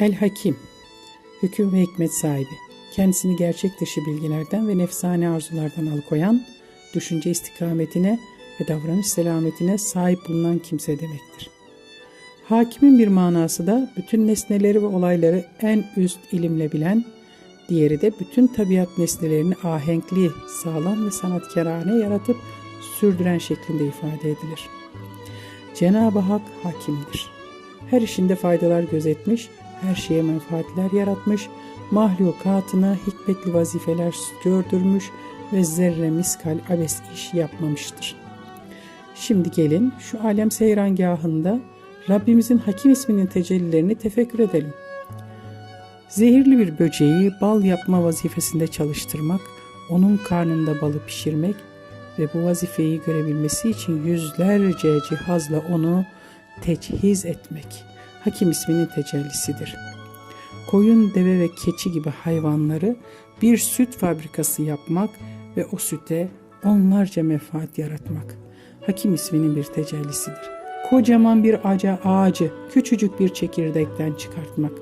El Hakim, hüküm ve hikmet sahibi, kendisini gerçek dışı bilgilerden ve nefsane arzulardan alıkoyan, düşünce istikametine ve davranış selametine sahip bulunan kimse demektir. Hakimin bir manası da bütün nesneleri ve olayları en üst ilimle bilen, diğeri de bütün tabiat nesnelerini ahenkli, sağlam ve sanatkarane yaratıp sürdüren şeklinde ifade edilir. Cenab-ı Hak hakimdir. Her işinde faydalar gözetmiş, her şeye menfaatler yaratmış, mahlukatına hikmetli vazifeler gördürmüş ve zerre miskal abes iş yapmamıştır. Şimdi gelin şu alem seyrangahında Rabbimizin hakim isminin tecellilerini tefekkür edelim. Zehirli bir böceği bal yapma vazifesinde çalıştırmak, onun karnında balı pişirmek ve bu vazifeyi görebilmesi için yüzlerce cihazla onu teçhiz etmek. Hakim isminin tecellisidir. Koyun, deve ve keçi gibi hayvanları bir süt fabrikası yapmak ve o süte onlarca menfaat yaratmak. Hakim isminin bir tecellisidir. Kocaman bir ağaca ağacı küçücük bir çekirdekten çıkartmak.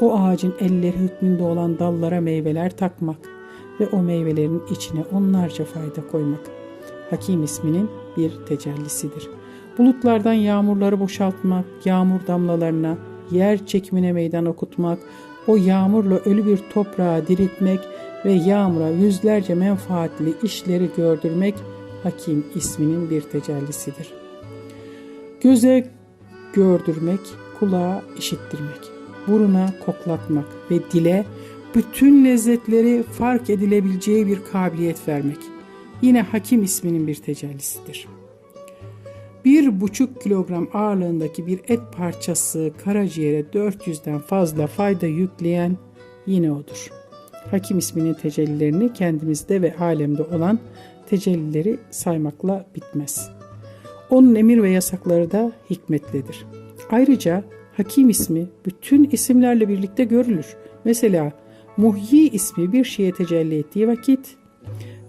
O ağacın elleri hükmünde olan dallara meyveler takmak ve o meyvelerin içine onlarca fayda koymak. Hakim isminin bir tecellisidir. Bulutlardan yağmurları boşaltmak, yağmur damlalarına, yer çekimine meydan okutmak, o yağmurla ölü bir toprağı diriltmek ve yağmura yüzlerce menfaatli işleri gördürmek Hakim isminin bir tecellisidir. Göze gördürmek, kulağa işittirmek, buruna koklatmak ve dile bütün lezzetleri fark edilebileceği bir kabiliyet vermek. Yine Hakim isminin bir tecellisidir. Bir buçuk kilogram ağırlığındaki bir et parçası karaciğere 400'den fazla fayda yükleyen yine odur. Hakim isminin tecellilerini kendimizde ve alemde olan tecellileri saymakla bitmez. Onun emir ve yasakları da hikmetlidir. Ayrıca Hakim ismi bütün isimlerle birlikte görülür. Mesela Muhyi ismi bir şeye tecelli ettiği vakit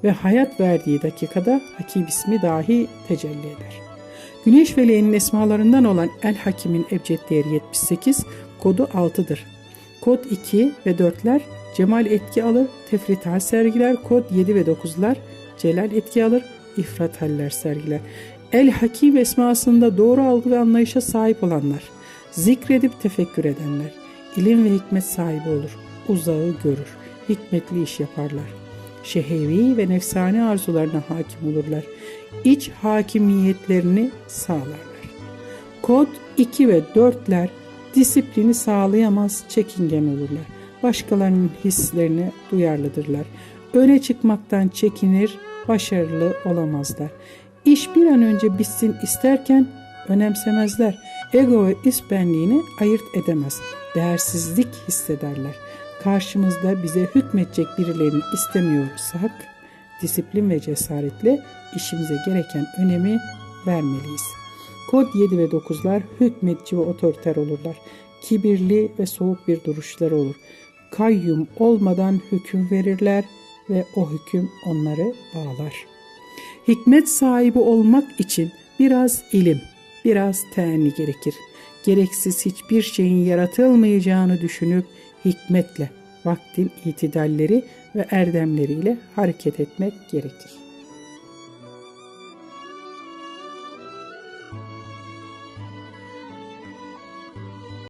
ve hayat verdiği dakikada Hakim ismi dahi tecelli eder. Güneş veleğinin esmalarından olan El Hakim'in ebced değeri 78, kodu 6'dır. Kod 2 ve 4'ler cemal etki alır, tefrit hal sergiler, kod 7 ve 9'lar celal etki alır, ifrat haller sergiler. El Hakim esmasında doğru algı ve anlayışa sahip olanlar, zikredip tefekkür edenler, ilim ve hikmet sahibi olur, uzağı görür, hikmetli iş yaparlar. Şehevi ve nefsani arzularına hakim olurlar. İç hakimiyetlerini sağlarlar. Kod 2 ve 4'ler disiplini sağlayamaz, çekingen olurlar. Başkalarının hislerine duyarlıdırlar. Öne çıkmaktan çekinir, başarılı olamazlar. İş bir an önce bitsin isterken önemsemezler. Ego ve isbenliğini ayırt edemez. Değersizlik hissederler. Karşımızda bize hükmedecek birilerini istemiyorsak disiplin ve cesaretle işimize gereken önemi vermeliyiz. Kod 7 ve 9'lar hükmedici ve otoriter olurlar. Kibirli ve soğuk bir duruşları olur. Kayyum olmadan hüküm verirler ve o hüküm onları bağlar. Hikmet sahibi olmak için biraz ilim, biraz teğenni gerekir. Gereksiz hiçbir şeyin yaratılmayacağını düşünüp hikmetle vaktin itidalleri ve erdemleriyle hareket etmek gerekir.